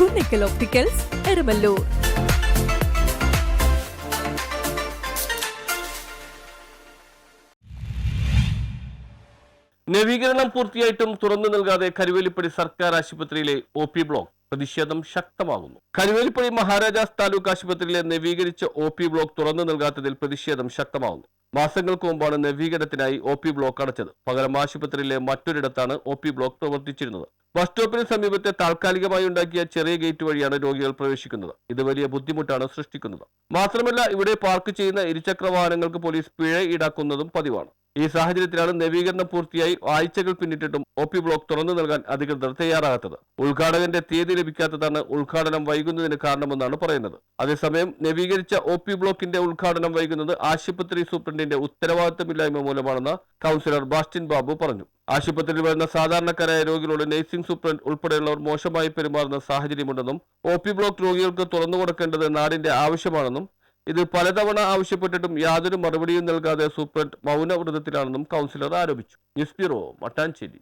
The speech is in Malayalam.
കുന്നിക്കൽ ഒപ്റ്റിക്കൽസ് എരുമല്ലൂർ നവീകരണം പൂർത്തിയായിട്ടും തുറന്നു നൽകാതെ കരുവേലിപ്പടി സർക്കാർ ആശുപത്രിയിലെ ഒ പി ബ്ലോക്ക് പ്രതിഷേധം ശക്തമാകുന്നു. കരുവേലിപ്പടി മഹാരാജാസ് താലൂക്ക് ആശുപത്രിയിലെ നവീകരിച്ച ഒ പി ബ്ലോക്ക് തുറന്നു നൽകാത്തതിൽ പ്രതിഷേധം ശക്തമാകുന്നു. മാസങ്ങൾക്ക് മുമ്പാണ് നവീകരണത്തിനായി ഒ പി ബ്ലോക്ക് അടച്ചത്. പകരം ആശുപത്രിയിലെ മറ്റൊരിടത്താണ് ഒ പി ബ്ലോക്ക് പ്രവർത്തിച്ചിരുന്നത്. ബസ് സ്റ്റോപ്പിന് സമീപത്തെ താൽക്കാലികമായി ഉണ്ടാക്കിയ ചെറിയ ഗേറ്റ് വഴിയാണ് രോഗികൾ പ്രവേശിക്കുന്നത്. ഇത് വലിയ ബുദ്ധിമുട്ടാണ് സൃഷ്ടിക്കുന്നത്. മാത്രമല്ല ഇവിടെ പാർക്ക് ചെയ്യുന്ന ഇരുചക്ര വാഹനങ്ങൾക്ക് പോലീസ് പിഴ ഈടാക്കുന്നതും പതിവാണ്. ഈ സാഹചര്യത്തിലാണ് നവീകരണം പൂർത്തിയായി ആഴ്ചകൾ പിന്നിട്ടിട്ടും ഒ പി ബ്ലോക്ക് തുറന്നു നൽകാൻ അധികൃതർ തയ്യാറാകാത്തത്. ഉദ്ഘാടകന്റെ തീയതി ലഭിക്കാത്തതാണ് ഉദ്ഘാടനം വൈകുന്നതിന് കാരണമെന്നാണ് പറയുന്നത്. അതേസമയം നവീകരിച്ച ഒ പി ബ്ലോക്കിന്റെ ഉദ്ഘാടനം വൈകുന്നത് ആശുപത്രി സൂപ്രണ്ടിന്റെ ഉത്തരവാദിത്തമില്ലായ്മ മൂലമാണെന്ന് കൌൺസിലർ ബാസ്റ്റിൻ ബാബു പറഞ്ഞു. ആശുപത്രിയിൽ വരുന്ന സാധാരണക്കാരായ രോഗികളോട് നഴ്സിംഗ് സൂപ്രണ്ട് ഉൾപ്പെടെയുള്ളവർ മോശമായി പെരുമാറുന്ന സാഹചര്യമുണ്ടെന്നും ഒ പി ബ്ലോക്ക് രോഗികൾക്ക് തുറന്നു കൊടുക്കേണ്ടത് നാടിന്റെ ആവശ്യമാണെന്നും ഇത് പലതവണ ആവശ്യപ്പെട്ടിട്ടും യാതൊരു മറുപടിയും നൽകാതെ സൂപ്രണ്ട് മൗനവ്രതത്തിലാണെന്നും കൗൺസിലർ ആരോപിച്ചു. News bureau Mattancherry.